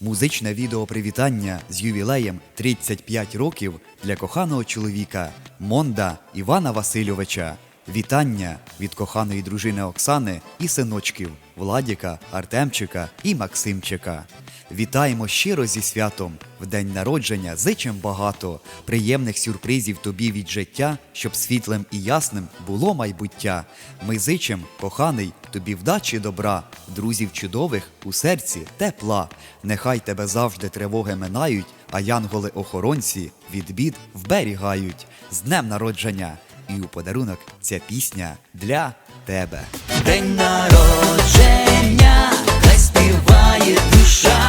Музичне відео привітання з ювілеєм 35 років для коханого чоловіка Монда Івана Васильовича. Вітання від коханої дружини Оксани і синочків Владіка, Артемчика і Максимчика. Вітаємо щиро зі святом в день народження. Зичим багато приємних сюрпризів тобі від життя, щоб світлим і ясним було майбуття. Ми зичим, коханий, тобі вдачі добра, друзів чудових у серці тепла. Нехай тебе завжди тривоги минають, а янголи-охоронці від бід вберігають. З днем народження! І у подарунок ця пісня для тебе. День народження, хай співає душа,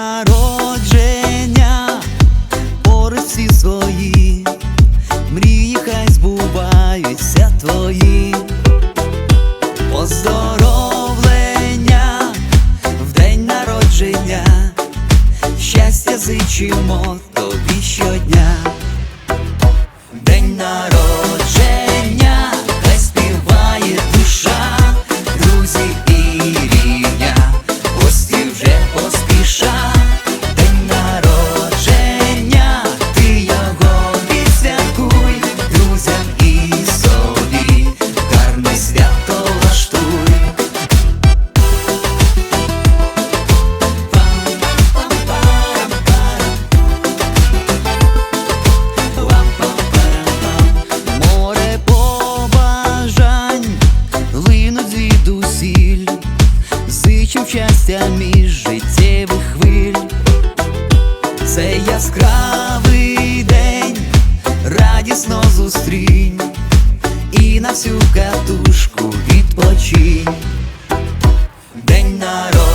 народження, пориці свої. Мрії хай збуваються твої Поздоровлення в день народження, щастя зичимо ми свято влаштуй. Море побажань линуть звідусіль, зичим щастя між життєвих хвиль, це яскраве. not all